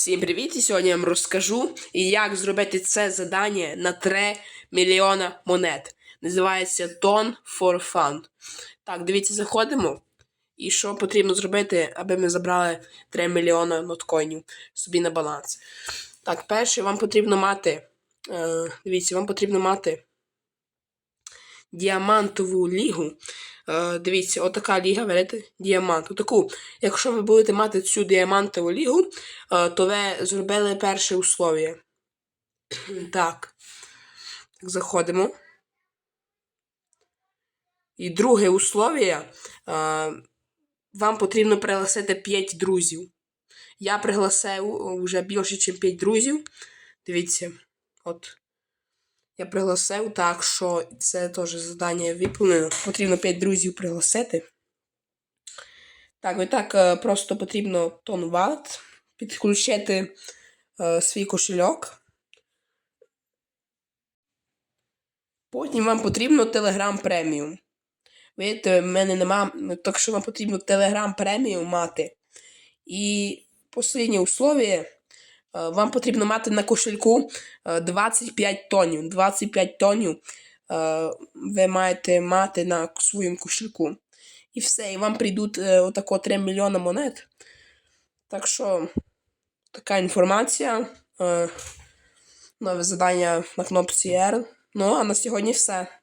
Всім привіт! І сьогодні я вам розкажу, як зробити це задання на 3 мільйона монет. Називається Ton for Fun. Так, дивіться, заходимо. І що потрібно зробити, аби ми забрали 3 мільйона ноткоїнів собі на баланс. Так, перше, вам потрібно мати. Е, дивіться, вам потрібно мати діамантову лігу. Е, дивіться, отака ліга, берете діамант. Отаку. Якщо ви будете мати цю діамантову лігу, е, то ви зробили перше условие. Так. Так, заходимо. І друге условие. Е, вам потрібно пригласити 5 друзів. Я пригласив вже більше, ніж 5 друзів. Дивіться, от. Я пригласив, так що це теж завдання виконано. Потрібно 5 друзів пригласити. Так, і так е, просто потрібно тон валет, підключити е, свій кошельок. Потім вам потрібно Telegram преміум. Видите, в мене нема, так що вам потрібно Telegram преміум мати. І останнє условие. Е, Вам потрібно мати на кошельку е, 25 тонів. 25 тонів е, ви маєте мати на своєму кошельку. І все, і вам прийдуть е, отако 3 мільйони монет. Так що така інформація. Е, Нове задання на кнопці R. Ну, а на сьогодні все.